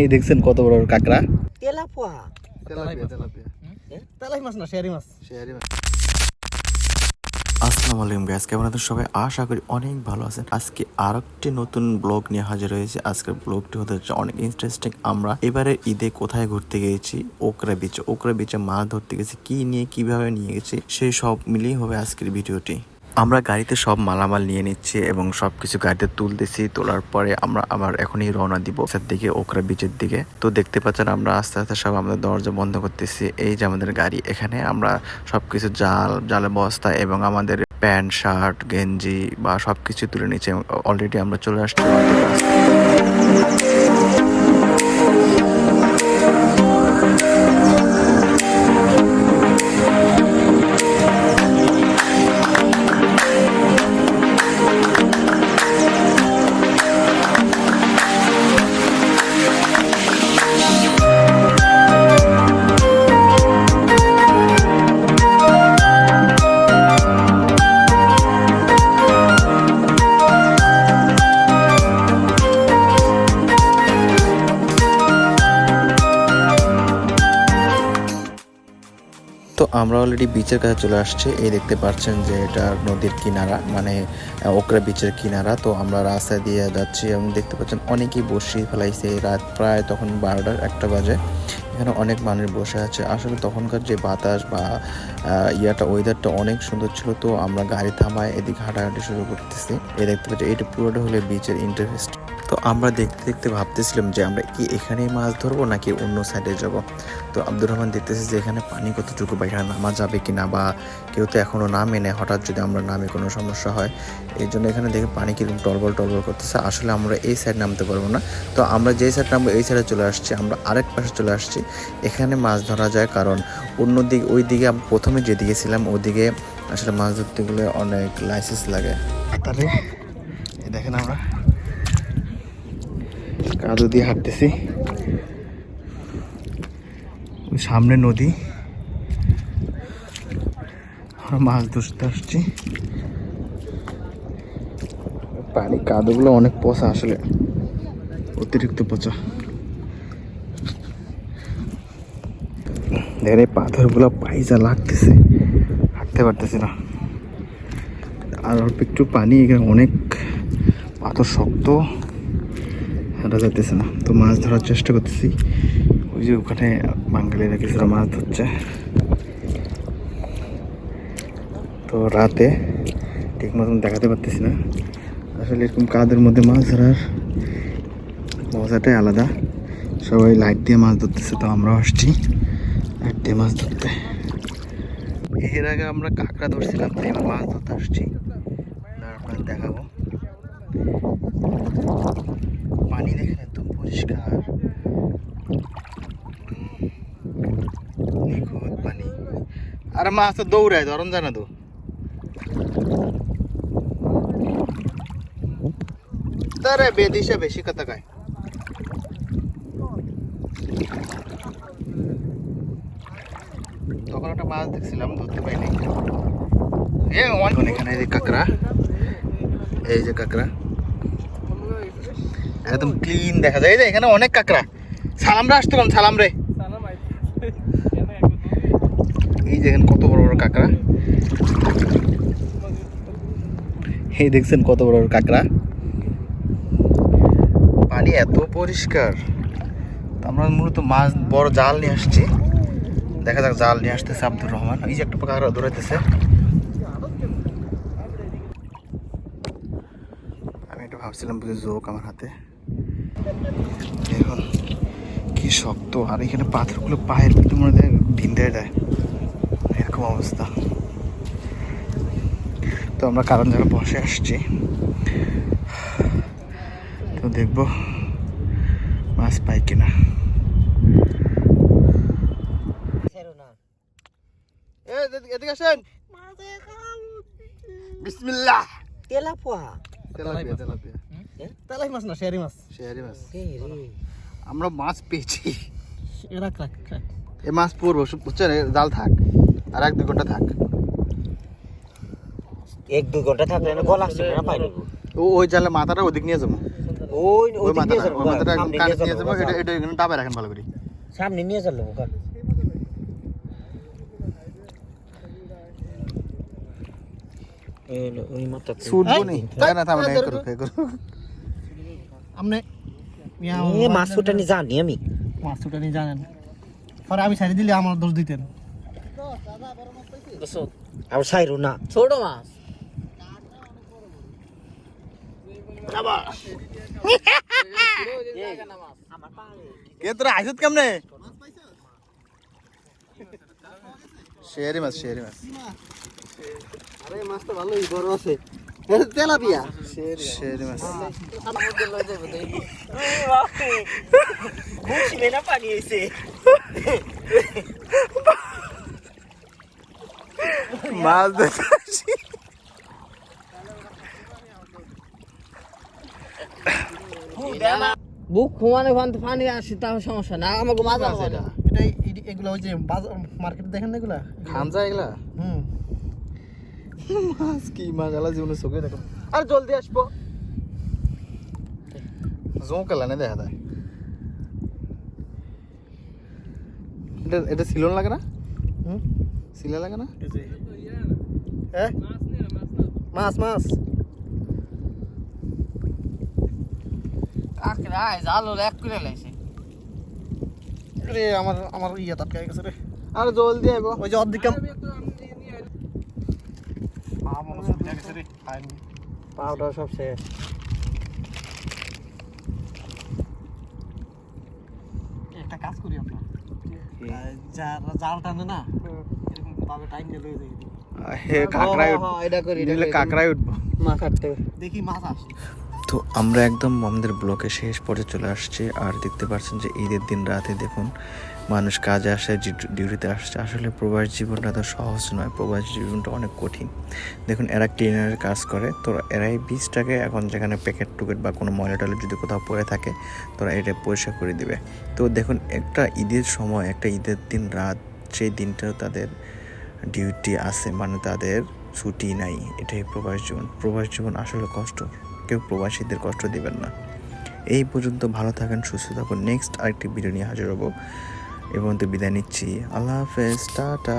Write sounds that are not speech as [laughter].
এই দেখছেন কত বড় বড় কাঁকড়া? তেলাপোয়া। Tilapia tilapia. তালাই মাছ না শেয়ারি মাছ? শেয়ারি মাছ। আসসালামু আলাইকুম গাইস কেমন আছেন সবাই? আশা করি অনেক ভালো আছেন। আজকে আরেকটি নতুন ব্লগ নিয়ে হাজির হয়েছে। আজকের ব্লগটি হতে যাচ্ছে অনেক ইন্টারেস্টিং আমরা এবারে ঈদে কোথায় ঘুরতে গিয়েছি? ওকরা বিচে ওকরা বিচে মাছ ধরতে গেছি কি নিয়ে কীভাবে নিয়ে গেছি সেই সব মিলিয়ে হবে আজকের ভিডিওটি। আমরা গাড়িতে সব মালামাল নিয়ে নিচ্ছি এবং সবকিছু গাড়িতে তুলতেছি। তোলার পরে আমরা আবার এখনই রওনা দিব দিকে, ওকরা বিচের দিকে। তো দেখতে পাচ্ছেন আমরা আস্তে আস্তে সব আমাদের দরজা বন্ধ করতেছি। এই যে আমাদের গাড়ি, এখানে আমরা সবকিছু জাল জালে বস্তা এবং আমাদের প্যান্ট, শার্ট, গেঞ্জি বা সবকিছু তুলে নিচ্ছি অলরেডি আমরা চলে আসছি। তো আমরা অলরেডি বিচের কাছে চলে আসছে। এই দেখতে পাচ্ছেন যে এটা নদীর কিনারা মানে ওকরা বিচের কিনারা। তো আমরা রাস্তা দিয়ে যাচ্ছি এবং দেখতে পাচ্ছেন অনেকেই বসে ফেলাইছে। রাত প্রায় তখন বারোটার একটা বাজে। এখানে অনেক মানুষ বসে আছে। আসলে তখনকার যে বাতাস বা ইয়াটা ওয়েদারটা অনেক সুন্দর ছিল। তো আমরা গাড়ি থামায় এদিকে হাঁটাহাঁটি শুরু করতেছি। এই দেখতে পাচ্ছি এটা পুরোটা হলে বিচের ইন্টারফেস আমরা দেখতে দেখতে ভাবতেছিলাম যে আমরা কি এখানেই মাছ ধরবো নাকি অন্য সাইডে যাব? তো আব্দুর রহমান দেখতেছি যে এখানে পানি কতটুকু বা এখানে নামা যাবে কি না বা কেউ তো এখনও নামে নেয় হঠাৎ যদি আমরা নামে কোনো সমস্যা হয়। এই জন্য এখানে দেখে পানি কীরকম টলবল টলবল করতেছে, আসলে আমরা এই সাইড নামতে পারব না। তো আমরা যেই সাইড নামবো, এই সাইডে চলে আসছি, আমরা আরেক পাশে চলে আসছি। এখানে মাছ ধরা যায় কারণ অন্য দিক ওই দিকে প্রথমে যেদিকে ছিলাম, ওদিকে আসলে মাছ ধরতে গেলে অনেক লাইসেন্স লাগে। দেখেন আমরা। কাদু দিয়ে হাঁটতেছি। সামনে নদী। মাছ ধরতে আসছি। পানি কাদুগুলো অনেক পচা আসলে। অতিরিক্ত পচা। দেখেন এই পাথরগুলো পাইজা লাগতেছে, হাঁটতে পারতেছি না। আর অল্প একটু পানি, এখানে অনেক পাথর শক্ত। হাঁটা যাইতেছে না। তো মাছ ধরার চেষ্টা করতেছি। ওই যে ওখানে বাঙালিরা কিছুটা মাছ ধরছে। তো রাতে ঠিক মতন দেখাতে পারতেছি না। আসলে এরকম কাদের মধ্যে মাছ ধরার মজাটাই আলাদা। সবাই লাইট দিয়ে মাছ ধরতেছে, তো আমরাও আসছি লাইট দিয়ে মাছ ধরতে। এর আগে আমরা কাঁকড়া ধরছিলাম, তাই মাছ ধরতে আসছি। না, আপনাদের দেখাবো। পানি দেখেন একদম পরিষ্কার। নিখুঁত পানি। আর মাছ তো দৌড়ায়, ধরন জানা তো। তারে বেদিশা বেশি কথা কায়। তখন একটা মাছ দেখছিলাম, ধরতে পাইনি এ, অনেক এই যে কাঁকড়া। এই যে কাঁকড়া। একদম ক্লিন দেখা যায়। এই যে এখানে অনেক কাঁকড়া। সালাম রে আসতো সালাম রে এই দেখেন কত বড় বড় কাঁকড়া। এই দেখছেন কত বড় বড় কাঁকড়া। পানি এত পরিষ্কার। আমরা মূলত মাছ, বড় জাল নিয়ে আসছি। দেখা যাক জাল নিয়ে আসতেছে আব্দুর রহমান। এই যে একটা কাঁকড়া দৌড়াইতেছে আমি একটু ভাবছিলাম বুঝে জোক আমার হাতে। এখন কি শক্ত। আর এখানে পাথরগুলো পায়ের ভিতরে মনে হয় ভিন্দে দেয় এরকম অবস্থা। তো আমরা কারণ জায়গায় বসে আসছি। তো দেখব মাছ পাই কিনা। এদিকে আসেন। বিসমিল্লাহ। তেলাপোয়া। Tilapia tilapia. তালাই মাছ না শেয়ারি মাছ? শেয়ারি মাছ। আমরা মাছ পেয়েছি। এরা ক্রাক ক্রাক মাছ পড়ব বুঝছেন জাল থাক আর এক দুই ঘণ্টা থাক। এক দুই ঘণ্টা থাকলে না গলা আসছে না পাই ও ওই জালে মাথাটা ওদিক নিয়ে যাব। ওই ওই মাথাটা ওই মাথাটা কানে নিয়ে যাব এটা এটা এখানে ডাবে রাখেন ভালো করে। সামনে নিয়ে চলো ওকা ওই মাথা ছুটবো নি। তাই না থামে না করো এই করো আপনি এ মাছ ফুটানি জানি আমি। মাছ উঠানি জানেন পরে আমি ছাড়ি দিলে আমার দোষ দিতেন। আর সাইরো না। ছোট মাছ। কে তোরা আইসত কেমনে? শেয়ারি মাছ শেয়ারি মাছ। আরে মাছ তো ভালোই বড় আছে। [laughs] তেলাপিয়া? শেয়ারি মাছ না পানি হইছে মাছ দেখতে। বুক ঘুমানো ফান্তে পানি আসে তাও সমস্যা না আমাকে মাছ আছে এটা। এটাই এটি- এগুলো ওই যে বাজার মার্কেটে দেখেন না এগুলা? খান যায় এগুলা? হুম। মাছ কি মাছ আলা জীবনে চোখে দেখো। আর জলদি আসব। জোঁ কেলা না দেখা যায়। এটা এটা সিলন লাগে না? হুম? সিলে লাগে না? হ্যাঁ মাছ মাছ। আমার আমার ইয়ে গেছে রে। আর জলদি আইব। ওই যে অর্ধেক পা মনে হচ্ছে উঠে গেছে রে খাইনি পাউডার সব শেষ একটা কাজ করি আমরা। যার জাল টানে না এরকম ভাবে টাইম নিয়ে লয়ে যাই হে কাকড়াই হ্যাঁ, হ্যাঁ, এটা করি। কাকড়াই উঠবো। মাছ দেখি মাছ আসে। তো আমরা একদম আমাদের ব্লকে শেষ পর্যায়ে চলে আসছি। আর দেখতে পাচ্ছেন যে ঈদের দিন রাতে দেখুন, মানুষ কাজে আসে ডিউটিতে আসছে। আসলে প্রবাস জীবনটা তো সহজ নয়, প্রবাস জীবনটা অনেক কঠিন। দেখুন, এরা ক্লিনারের কাজ করে, তো এরা এই বীজটাকে এখন যেখানে প্যাকেট টুকেট বা কোনো ময়লা টয়লা যদি কোথাও পড়ে থাকে, তোরা এটা পরিষ্কার করে দিবে। তো দেখুন, একটা ঈদের সময়, একটা ঈদের দিন রাত, সেই দিনটাও তাদের ডিউটি আছে মানে তাদের ছুটি নাই। এটাই প্রবাস জীবন। প্রবাস জীবন আসলে কষ্ট। কেউ প্রবাসীদের কষ্ট দেবেন না। এই পর্যন্ত ভালো থাকেন, সুস্থ থাকুন। নেক্সট আরেকটি ভিডিও নিয়ে হাজির হব। এবং তো বিদায় নিচ্ছি। আল্লাহ হাফেজ। টাটা।